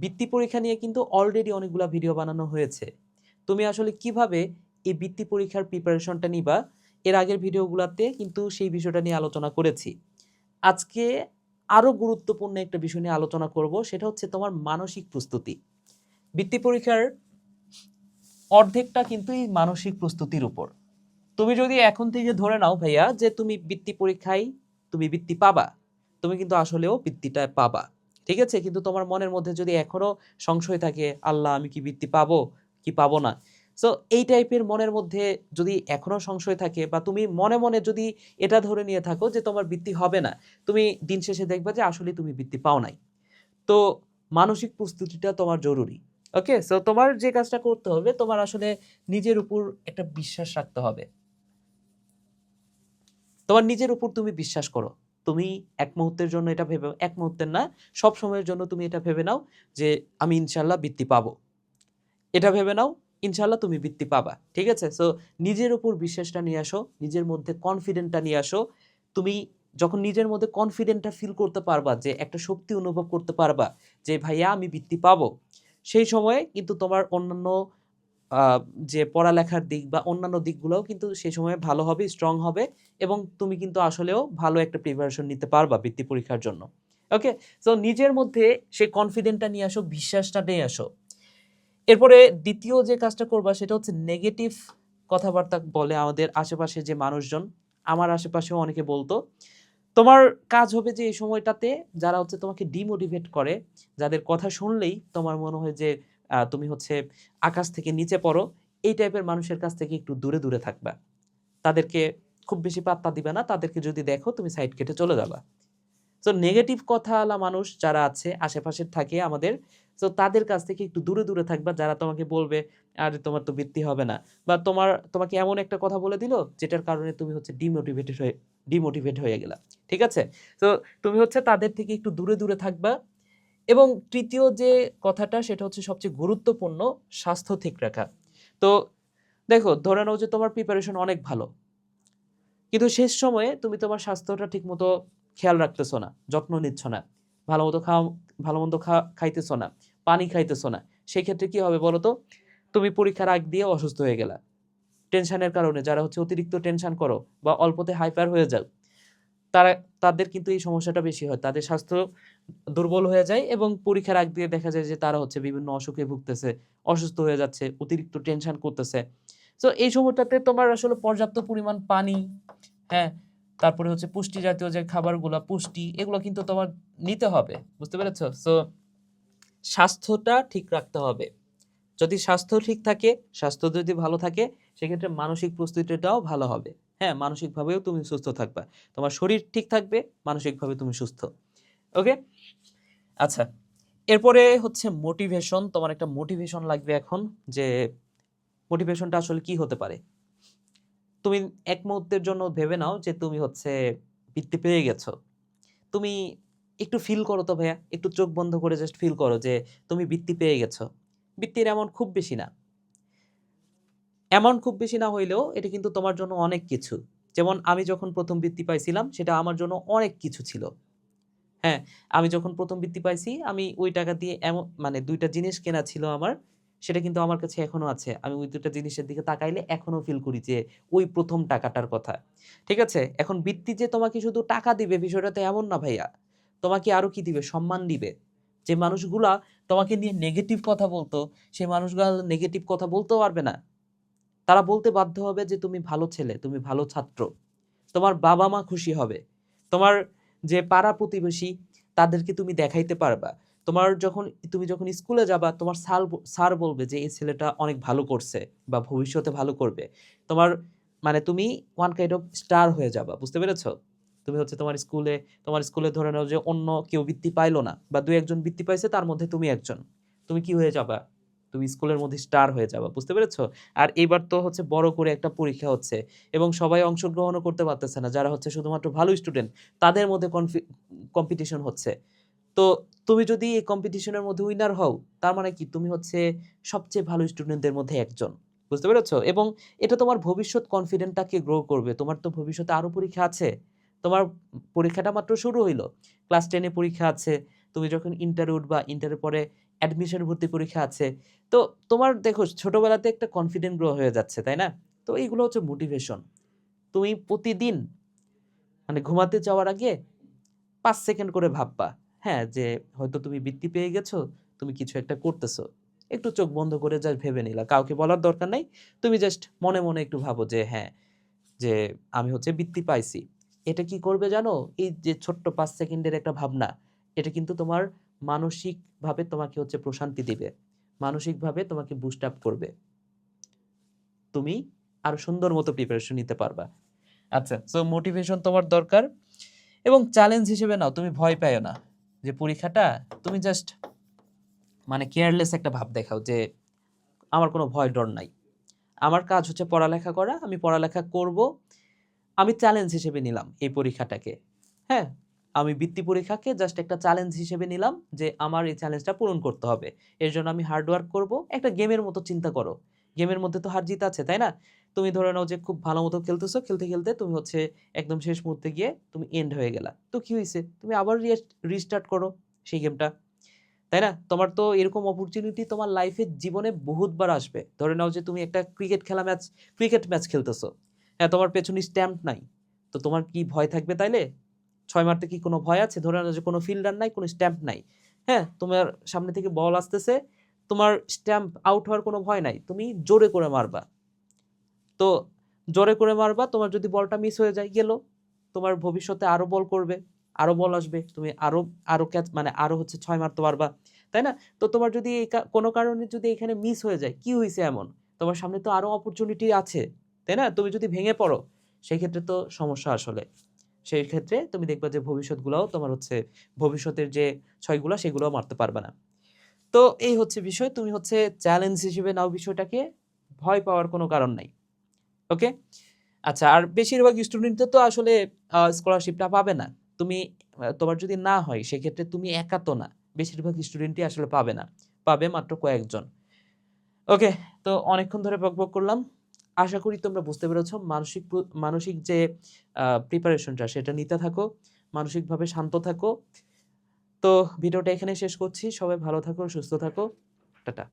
বৃত্তি পরীক্ষা নিয়ে কিন্তু অলরেডি অনেকগুলা ভিডিও বানানো হয়েছে। তুমি আসলে কীভাবে এই বৃত্তি পরীক্ষার প্রিপারেশনটা নিবা? এর আগের ভিডিওগুলোতে কিন্তু সেই বিষয়টা নিয়ে আলোচনা করেছি। আজকে আরও গুরুত্বপূর্ণ একটা বিষয় নিয়ে আলোচনা করব, সেটা হচ্ছে তোমার মানসিক প্রস্তুতি। বৃত্তি পরীক্ষার অর্ধেকটা কিন্তু এই মানসিক প্রস্তুতির উপর। তুমি যদি এখন থেকে ধরে নাও ভাইয়া যে তুমি বৃত্তি পরীক্ষায় তুমি বৃত্তি পাবা, তুমি কিন্তু আসলেও বৃত্তিটা পাবা। ঠিক আছে? কিন্তু তোমার মনের মধ্যে যদি এখনও সংশয় থাকে, আল্লাহ, আমি কি বৃত্তি পাবো? কি পাবো না? সো এই টাইপের মনের মধ্যে যদি এখনও সংশয় থাকে বা তুমি মনে মনে যদি এটা ধরে নিয়ে থাকো যে তোমার বৃত্তি হবে না, তুমি দিন শেষে দেখবে যে আসলে তুমি বৃত্তি পাও নাই। তো মানসিক প্রস্তুতিটা তোমার জরুরি, ওকে? সো তোমার যে কাজটা করতে হবে, তোমার আসলে নিজের উপর একটা বিশ্বাস রাখতে হবে। তোমার নিজের উপর তুমি বিশ্বাস করো। তুমি এক মুহূর্তের জন্য এটা ভেবে, এক মুহূর্তের না, সব সময়ের জন্য তুমি এটা ভেবে নাও যে আমি ইনশাল্লাহ বৃত্তি পাবো। এটা ভেবে নাও ইনশাল্লাহ তুমি বৃত্তি পাবা, ঠিক আছে? সো নিজের উপর বিশ্বাসটা নিয়ে আসো, নিজের মধ্যে কনফিডেন্টটা নিয়ে আসো। তুমি যখন নিজের মধ্যে কনফিডেন্টটা ফিল করতে পারবা, যে একটা শক্তি অনুভব করতে পারবা, যে ভাইয়া আমি বৃত্তি পাবো, সেই সময়ে কিন্তু তোমার অন্যান্য যে পড়ালেখার দিক বা অন্যান্য দিকগুলোও কিন্তু সেই সময় ভালো হবে স্ট্রং হবে এবং তুমি কিন্তু আসলেও ভালো একটা প্রিপারেশন নিতে পারবা বৃত্তি পরীক্ষার জন্য। ওকে সো নিজের মধ্যে সেই কনফিডেন্টটা নিয়ে আসো, বিশ্বাসটা নিয়ে আসো। এরপরে দ্বিতীয় যে কাজটা করবা সেটা হচ্ছে নেগেটিভ কথাবার্তা বলে আমাদের আশেপাশে যে মানুষজন, আমার আশেপাশেও অনেকে বলতো, তোমার কাজ হবে যে এই সময়টাতে যারা হচ্ছে তোমাকে ডিমোটিভেট করে, যাদের কথা শুনলেই তোমার মনে হয় যে তুমি হচ্ছে আকাশ থেকে নিচে পড়ো, এই টাইপের মানুষের কাছ থেকে একটু দূরে দূরে থাকবা। তাদেরকে খুব বেশি পাত্তা দিবে না, তাদেরকে যদি দেখো তুমি সাইড কেটে চলে যাবা। তো নেগেটিভ কথাওয়ালা মানুষ যারা আছে, আশেপাশে থাকে আমাদের তো তাদের কাছ থেকে একটু দূরে দূরে থাকবা, যারা তোমাকে বলবে, আর, তোমার তো বৃত্তি হবে না। বা তোমার, তোমাকে এমন একটা কথা বলে দিল, যেটার কারণে তুমি হচ্ছে ডিমোটিভেটেড হয়ে ডিমোটিভেট হয়ে গেলা। ঠিক আছে? তো তুমি হচ্ছে তাদের থেকে একটু দূরে দূরে থাকবা এবং তৃতীয় যে কথাটা, সেটা হচ্ছে সবচেয়ে গুরুত্বপূর্ণ, স্বাস্থ্য ঠিক রাখা। তো দেখো, ধরে নাও যে তোমার প্রিপারেশন অনেক ভালো। কিন্তু শেষ সময়ে তুমি তোমার স্বাস্থ্যটা ঠিকমতো খেয়াল রাখতেছো না, যত্ন নিচ্ছ না ভালো মতো খাওয়া ভালো মন্দ খাইতেছো না, পানি খাইতেছো না, সেক্ষেত্রে কি হবে বলো তো তুমি পরীক্ষার আগ দিয়ে অসুস্থ হয়ে গেলা। টেনশনের কারণে যারা হচ্ছে অতিরিক্ত টেনশন করো বা অল্পতে হাইপার হয়ে যাও তারা, তাদের কিন্তু এই সমস্যাটা বেশি হয়। তাদের স্বাস্থ্য দুর্বল হয়ে যায় এবং পরীক্ষার আগ দিয়ে দেখা যায় যে তারা হচ্ছে বিভিন্ন অসুখে ভুগতেছে, অসুস্থ হয়ে যাচ্ছে, অতিরিক্ত টেনশন করতেছে। তো এই সময়টাতে তোমার আসলে পর্যাপ্ত পরিমাণ পানি হ্যাঁ তারপরে হচ্ছে পুষ্টি জাতীয় যে খাবারগুলো, পুষ্টি, এগুলো কিন্তু তোমার নিতে হবে, বুঝতে পেরেছ? সো স্বাস্থ্যটা ঠিক রাখতে হবে। যদি স্বাস্থ্য ঠিক থাকে, স্বাস্থ্য যদি ভালো থাকে, সেক্ষেত্রে মানসিক প্রস্তুতিটাও ভালো হবে। হ্যাঁ মানসিকভাবেও তুমি সুস্থ থাকবা। তোমার শরীর ঠিক থাকবে, মানসিকভাবে তুমি সুস্থ। ওকে আচ্ছা এরপরে হচ্ছে মোটিভেশন তোমার একটা মোটিভেশন লাগবে এখন যে মোটিভেশনটা আসলে কি হতে পারে? তুমি এক মুহূর্তের জন্য ভেবে নাও যে তুমি হচ্ছে বৃত্তি পেয়ে গেছো। তুমি একটু ফিল করো তো ভাইয়া, একটু চোখ বন্ধ করে জাস্ট ফিল করো যে তুমি বৃত্তি পেয়ে গেছো। বৃত্তির অ্যামাউন্ট খুব বেশি না। অ্যামাউন্ট খুব বেশি না হইলেও এটা কিন্তু তোমার জন্য অনেক কিছু। যেমন আমি যখন প্রথম বৃত্তি পাইছিলাম, সেটা আমার জন্য অনেক কিছু ছিল। হ্যাঁ আমি যখন প্রথম বৃত্তি পাইছি, আমি ওই টাকা দিয়ে এমন মানে দুইটা জিনিস কেনা ছিল আমার, সেটা কিন্তু আমার কাছে এখনও আছে। আমি ওই দুটা জিনিসের দিকে তাকাইলে এখনও ফিল করি যে ওই প্রথম টাকাটার কথা। ঠিক আছে? এখন বৃত্তি যে তোমাকে শুধু টাকা দিবে বিষয়টা তো এমন না ভাইয়া। তোমাকে আরও কি দিবে? সম্মান দিবে। যে মানুষগুলা তোমাকে নিয়ে নেগেটিভ কথা বলতো সেই মানুষগুলা নেগেটিভ কথা বলতেও পারবে না। তারা বলতে বাধ্য হবে যে তুমি ভালো ছেলে, তুমি ভালো ছাত্র। তোমার বাবা মা খুশি হবে। তোমার যে পাড়া প্রতিবেশী, তাদেরকে তুমি দেখাইতে পারবা। তোমার যখন, তুমি যখন স্কুলে যাবা, তোমার স্যার স্যার বলবে যে, এই ছেলেটা অনেক ভালো করছে বা ভবিষ্যতে ভালো করবে। তোমার মানে তুমি ওয়ান কাইন্ড অফ স্টার হয়ে যাবা, বুঝতে পেরেছ? তুমি হচ্ছে তোমার স্কুলে তোমার স্কুলে ধরে নাও যে অন্য কেউ বৃত্তি পাইলো না বা দু একজন বৃত্তি পাইছে, তার মধ্যে তুমি একজন। তুমি কি হয়ে যাবা? তুমি স্কুলের মধ্যে স্টার হয়ে যাবা, বুঝতে পেরেছ? আর এবার তো হচ্ছে বড় করে একটা পরীক্ষা হচ্ছে এবং সবাই অংশগ্রহণও করতে পারতেছে না, যারা হচ্ছে শুধুমাত্র ভালো স্টুডেন্ট তাদের মধ্যে কম্পিটিশন হচ্ছে। তো তুমি যদি এই কম্পিটিশনের মধ্যে উইনার হও, তার মানে কি? তুমি হচ্ছে সবচেয়ে ভালো স্টুডেন্টদের মধ্যে একজন, বুঝতে পেরেছ? এবং এটা তোমার ভবিষ্যৎ কনফিডেন্টটাকে গ্রো করবে। তোমার তো ভবিষ্যতে আরও পরীক্ষা আছে। তোমার পরীক্ষাটা মাত্র শুরু হইল। ক্লাস টেনে পরীক্ষা আছে। তুমি যখন ইন্টার উঠবা ইন্টারের পরে অ্যাডমিশন ভর্তি পরীক্ষা আছে। তো তোমার দেখো ছোটবেলাতে একটা কনফিডেন্ট গ্রো হয়ে যাচ্ছে, তাই না? তো এইগুলো হচ্ছে মোটিভেশন তুমি প্রতিদিন মানে ঘুমাতে যাওয়ার আগে পাঁচ সেকেন্ড করে ভাববা হ্যাঁ যে হয়তো তুমি বৃত্তি পেয়ে গেছো, তুমি কিছু একটা করতেছো। একটু চোখ বন্ধ করে জাস্ট ভেবে নিলা, কাউকে বলার দরকার নাই। তুমি জাস্ট মনে মনে একটু ভাবো যে হ্যাঁ যে আমি হচ্ছে বৃত্তি পাইছি। এটা কি করবে জানো? এই যে ছোট্ট পাঁচ সেকেন্ডের একটা ভাবনা, এটা কিন্তু তোমার মানসিকভাবে তোমাকে হচ্ছে প্রশান্তি দিবে। মানসিকভাবে তোমাকে বুস্ট আপ করবে। তুমি আরও সুন্দর মতো প্রিপারেশন নিতে পারবা। আচ্ছা সো মোটিভেশন তোমার দরকার এবং চ্যালেঞ্জ হিসেবে নাও, তুমি ভয় পাইও না। যে পরীক্ষাটা, তুমি জাস্ট মানে কেয়ারলেস একটা ভাব দেখাও যে আমার কোনো ভয় ডর নাই। আমার কাজ হচ্ছে পড়ালেখা করা, আমি পড়ালেখা করব, আমি চ্যালেঞ্জ হিসেবে নিলাম এই পরীক্ষাটাকে। হ্যাঁ? আমি বৃত্তি পরীক্ষাকে জাস্ট একটা চ্যালেঞ্জ হিসেবে নিলাম যে আমার এই চ্যালেঞ্জটা পূরণ করতে হবে। এর জন্য আমি হার্ডওয়ার্ক করব। একটা গেমের মতো চিন্তা করো। গেমের মধ্যে তো হার জিত আছে, তাই না? তুমি ধরে নাও যে খুব ভালো মতো খেলতেছো, খেলতে খেলতে তুমি হচ্ছে একদম শেষ মুহূর্তে গিয়ে তুমি এন্ড হয়ে গেলা। তো কি হয়েছে তুমি আবার রিস্টার্ট করো সেই গেমটা তাই না? তোমার তো এরকম অপরচুনিটি তোমার লাইফে জীবনে বহুতবার আসবে। ধরে নাও যে তুমি একটা ক্রিকেট খেলা ম্যাচ ক্রিকেট ম্যাচ খেলতেছো। হ্যাঁ তোমার পেছনে স্ট্যাম্প নাই। তো তোমার কি ভয় থাকবে তাইলে? ছয় মারতে কি কোনো ভয় আছে? ধরে নাও যে কোনো ফিল্ডার নাই, কোনো স্ট্যাম্প নাই। হ্যাঁ তোমার সামনে থেকে বল আসতেছে, তোমার স্ট্যাম্প আউট হওয়ার কোনো ভয় নাই, তুমি জোরে করে মারবা। তো জোরে করে মারবা, তোমার যদি বলটা মিস হয়ে যায়, গেল। তোমার ভবিষ্যতে আরও বল করবে আরও বল আসবে, তুমি আরও আরও ক্যাচ মানে আরও হচ্ছে ছয় মারতে পারবা, তাই না? তো তোমার যদি এই কোনো কারণে যদি এখানে মিস হয়ে যায়, কি হয়েছে এমন? তোমার সামনে তো আরও অপরচুনিটি আছে, তাই না? তুমি যদি ভেঙে পড়ো সেই ক্ষেত্রে তো সমস্যা আসলে। সেই ক্ষেত্রে তুমি দেখবা যে ভবিষ্যৎগুলোও তোমার হচ্ছে ভবিষ্যতের যে ছয়গুলো সেগুলোও মারতে পারবে না। তো এই হচ্ছে বিষয়, তুমি হচ্ছে চ্যালেঞ্জ হিসেবে নাও বিষয়টাকে, ভয় পাওয়ার কোনো কারণ নাই ওকে আচ্ছা আর বেশিরভাগ স্টুডেন্ট তো আসলে স্কলারশিপটা পাবে না। তুমি তোমার যদি না হয়, সেক্ষেত্রে তুমি একা তো না, বেশিরভাগ স্টুডেন্টই আসলে পাবে না, পাবে মাত্র কয়েকজন ওকে তো অনেকক্ষণ ধরে বক বক করলাম। আশা করি তোমরা বুঝতে পেরেছ, মানসিক মানসিক যে প্রিপারেশনটা সেটা নিতে থাকো, মানসিকভাবে শান্ত থাকো। তো, ভিডিওটা এখানে শেষ করছি, সবাই ভালো থাকো, সুস্থ থাকো। টাটা।